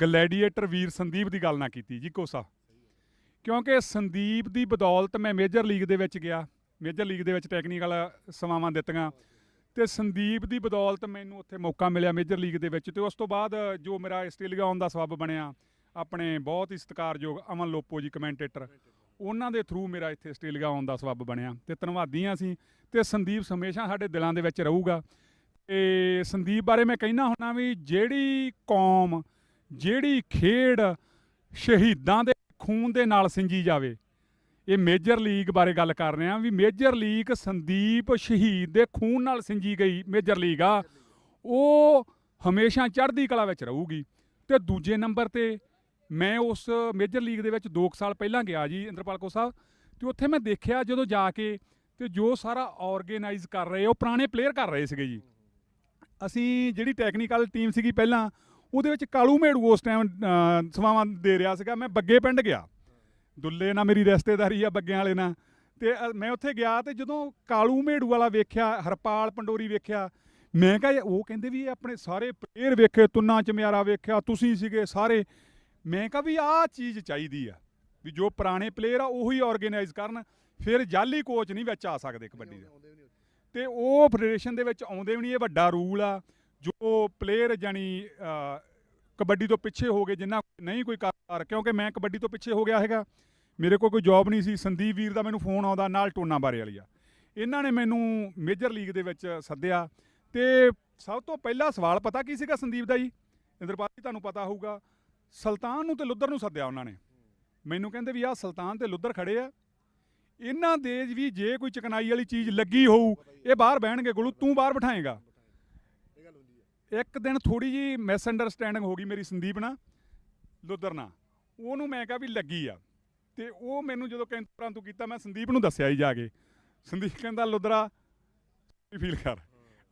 Gladiator ਵੀਰ ਸੰਦੀਪ ਦੀ ਗੱਲ ਨਾ ਕੀਤੀ ਜੀ, ਕੋਸਾ। ਕਿਉਂਕਿ ਸੰਦੀਪ ਦੀ ਬਦੌਲਤ ਮੈਂ ਮੇਜਰ ਲੀਗ ਦੇ ਵਿੱਚ ਗਿਆ, ਮੇਜਰ ਲੀਗ ਦੇ ਵਿੱਚ ਟੈਕਨੀਕਲ ਸੇਵਾਵਾਂ ਦਿੱਤੀਆਂ ਤੇ ਸੰਦੀਪ ਦੀ ਬਦੌਲਤ ਮੈਨੂੰ ਉੱਥੇ ਮੌਕਾ ਮਿਲਿਆ ਮੇਜਰ ਲੀਗ ਦੇ ਵਿੱਚ ਤੇ ਉਸ ਤੋਂ ਬਾਅਦ ਜੋ ਮੇਰਾ ਆਸਟ੍ਰੇਲੀਆ ਆਉਣ ਦਾ ਸਬਬ ਬਣਿਆ, ਆਪਣੇ ਬਹੁਤ ਹੀ ਸਤਿਕਾਰਯੋਗ ਅਮਨ ਲੋਪੋ ਜੀ ਕਮੈਂਟੇਟਰ ਉਹਨਾਂ ਦੇ ਥਰੂ ਮੇਰਾ ਇੱਥੇ ਆਸਟ੍ਰੇਲੀਆ ਆਉਣ ਦਾ ਸਬਬ ਬਣਿਆ ਤੇ ਧੰਨਵਾਦੀ ਹਾਂ ਅਸੀਂ ਤੇ ਸੰਦੀਪ ਹਮੇਸ਼ਾ ਸਾਡੇ ਦਿਲਾਂ ਦੇ ਵਿੱਚ ਰਹੂਗਾ ਤੇ ਸੰਦੀਪ ਬਾਰੇ ਮੈਂ ਕਹਿਣਾ ਹੁੰਨਾ ਵੀ ਜਿਹੜੀ ਕੌਮ ਜਿਹੜੀ ਖੇਡ ਸ਼ਹੀਦਾਂ ਦੇ ਖੂਨ ਦੇ ਨਾਲ ਸਿੰਜੀ ਜਾਵੇ। ਇਹ ਮੇਜਰ ਲੀਗ ਬਾਰੇ ਗੱਲ ਕਰ ਰਹੇ ਹਾਂ ਵੀ ਮੇਜਰ ਲੀਗ ਸੰਦੀਪ ਸ਼ਹੀਦ ਦੇ ਖੂਨ ਨਾਲ ਸਿੰਜੀ ਗਈ ਮੇਜਰ ਲੀਗ ਆ। ਉਹ ਹਮੇਸ਼ਾ ਚੜ੍ਹਦੀ ਕਲਾ ਵਿੱਚ ਰਹੂਗੀ। ਤੇ ਦੂਜੇ ਨੰਬਰ ਤੇ ਮੈਂ ਉਸ ਮੇਜਰ ਲੀਗ ਦੇ ਵਿੱਚ 2 ਸਾਲ ਪਹਿਲਾਂ ਗਿਆ ਜੀ ਇੰਦਰਪਾਲ ਕੋ ਸਾਹਿਬ। ਤੇ ਉੱਥੇ ਮੈਂ ਦੇਖਿਆ ਜਦੋਂ ਜਾ ਕੇ ਤੇ ਜੋ ਸਾਰਾ ਆਰਗੇਨਾਈਜ਼ ਕਰ ਰਹੇ, ਉਹ ਪੁਰਾਣੇ ਪਲੇਅਰ ਕਰ ਰਹੇ ਸੀਗੇ ਜੀ। ਅਸੀਂ ਜਿਹੜੀ ਟੈਕਨੀਕਲ ਟੀਮ ਸੀਗੀ ਪਹਿਲਾਂ ਉਹਦੇ ਵਿੱਚ ਕਾਲੂ ਮੇੜੂ ਉਸ ਟਾਈਮ ਸਵਾਵਾਂ ਦੇ ਰਿਹਾ ਸੀਗਾ। ਮੈਂ ਬੱਗੇ ਪਿੰਡ ਗਿਆ। ਦੁੱਲੇ ਨਾਲ ਮੇਰੀ ਰਿਸ਼ਤੇਦਾਰੀ ਆ ਬੱਗਿਆਂ ਵਾਲੇ ਨਾਲ। ਤੇ ਮੈਂ ਉੱਥੇ ਗਿਆ ਤੇ ਜਦੋਂ ਕਾਲੂ ਮੇੜੂ ਵਾਲਾ ਵੇਖਿਆ, ਹਰਪਾਲ ਪੰਡੋਰੀ ਵੇਖਿਆ, ਮੈਂ ਕਿਹਾ ਉਹ ਕਹਿੰਦੇ ਵੀ ਇਹ ਆਪਣੇ ਸਾਰੇ ਪਲੇਅਰ ਵੇਖੇ, ਤੁੰਨਾ ਚਮਿਆਰਾ ਵੇਖਿਆ, ਤੁਸੀਂ ਸੀਗੇ ਸਾਰੇ। ਮੈਂ ਕਿਹਾ ਵੀ ਆਹ ਚੀਜ਼ ਚਾਹੀਦੀ ਆ, ਵੀ ਜੋ ਪੁਰਾਣੇ ਪਲੇਅਰ ਆ ਉਹੀ ਆਰਗੇਨਾਈਜ਼ ਕਰਨ। ਫਿਰ ਜਾਲੀ ਕੋਚ ਨਹੀਂ ਵਿੱਚ ਆ ਸਕਦੇ ਕਬੱਡੀ ਦੇ। ਤੇ ਉਹ ਫੈਡਰੇਸ਼ਨ ਦੇ ਵਿੱਚ ਆਉਂਦੇ ਵੀ ਨਹੀਂ, ਇਹ ਵੱਡਾ ਰੂਲ ਆ। ਜੋ ਪਲੇਅਰ ਜਾਨੀ ਕਬੱਡੀ ਤੋਂ ਪਿੱਛੇ ਹੋ ਗਏ, ਜਿੰਨਾ ਨਹੀਂ ਕੋਈ ਕਰ, ਕਿਉਂਕਿ ਮੈਂ ਕਬੱਡੀ ਤੋਂ ਪਿੱਛੇ ਹੋ ਗਿਆ ਹੈਗਾ। ਮੇਰੇ ਕੋਲ ਕੋਈ ਜੌਬ ਨਹੀਂ ਸੀ, ਸੰਦੀਪ ਵੀਰ ਦਾ ਮੈਨੂੰ ਫੋਨ ਆਉਂਦਾ ਨਾਲ ਟੋਨਾ ਬਾਰੇ ਵਾਲੀ ਆ। ਇਹਨਾਂ ਨੇ ਮੈਨੂੰ ਮੇਜਰ ਲੀਗ ਦੇ ਵਿੱਚ ਸੱਦਿਆ ਤੇ ਸਭ ਤੋਂ ਪਹਿਲਾ ਸਵਾਲ ਪਤਾ ਕੀ ਸੀਗਾ ਸੰਦੀਪ ਦਾ ਜੀ? ਇੰਦਰਪਾਲ ਜੀ, ਤੁਹਾਨੂੰ ਪਤਾ ਹੋਊਗਾ। ਸੁਲਤਾਨ ਨੂੰ ਤੇ ਲੁੱਧਰ ਨੂੰ ਸੱਦਿਆ ਉਹਨਾਂ ਨੇ। ਮੈਨੂੰ ਕਹਿੰਦੇ ਵੀ ਆਹ ਸੁਲਤਾਨ ਤੇ ਲੁੱਧਰ ਖੜੇ ਆ। ਇਹਨਾਂ ਦੇ ਵੀ ਜੇ ਕੋਈ ਚਕਨਾਈ ਵਾਲੀ ਚੀਜ਼ ਲੱਗੀ ਹੋਊ, ਇਹ ਬਾਹਰ ਬਹਿਣਗੇ ਗੁਰੂ, ਤੂੰ ਬਾਹਰ ਬਿਠਾਏਗਾ। ਇੱਕ ਦਿਨ ਥੋੜੀ ਜੀ ਮਿਸ ਅੰਡਰਸਟੈਂਡਿੰਗ ਹੋ ਗਈ ਮੇਰੀ ਸੰਦੀਪ ਨਾਲ ਲੁੱਦਰ ਨਾਲ ਉਹਨੂੰ ਮੈਂ ਕਿਹਾ ਵੀ ਲੱਗੀ ਆ। ਤੇ ਉਹ ਮੈਨੂੰ ਜਦੋਂ ਕੈਂਪਰਾਂ ਤੋਂ ਕੀਤਾ? ਮੈਂ ਸੰਦੀਪ ਨੂੰ ਦੱਸਿਆ ਹੀ ਜਾ ਕੇ। ਸੰਦੀਪ ਕਹਿੰਦਾ ਲੁੱਦਰਾ ਫੀਲ ਕਰ।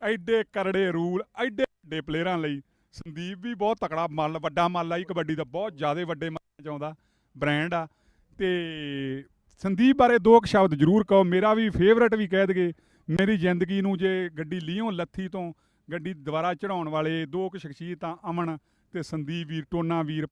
ਐਡੇ ਕਰੜੇ ਰੂਲ, ਐਡੇ ਵੱਡੇ ਪਲੇਅਰਾਂ ਲਈ ਸੰਦੀਪ ਵੀ ਬਹੁਤ ਤਕੜਾ ਮੱਲ, ਵੱਡਾ ਮੱਲ ਆ। ਜੀ ਕਬੱਡੀ ਦਾ ਬਹੁਤ ਜ਼ਿਆਦਾ ਵੱਡੇ ਮੱਲ ਚ ਆਉਂਦਾ ਬ੍ਰਾਂਡ ਆ। ਤੇ ਸੰਦੀਪ ਬਾਰੇ ਦੋ ਕੁ ਸ਼ਬਦ ਜ਼ਰੂਰ ਕਹੋ। ਮੇਰਾ ਵੀ ਫੇਵਰਟ ਵੀ ਕਹਿ ਦਗੇ ਮੇਰੀ ਜ਼ਿੰਦਗੀ ਨੂੰ ਜੇ ਗੱਡੀ ਲੀਓਂ ਲੱਥੀ ਤੋਂ ਗੱਡੀ ਦੁਬਾਰਾ ਚੜਾਉਣ ਵਾਲੇ ਦੋ ਕੁ ਸ਼ਖਸੀਅਤਾਂ ਅਮਨ ਤੇ ਸੰਦੀਪ ਵੀਰ ਟੋਨਾ ਵੀਰ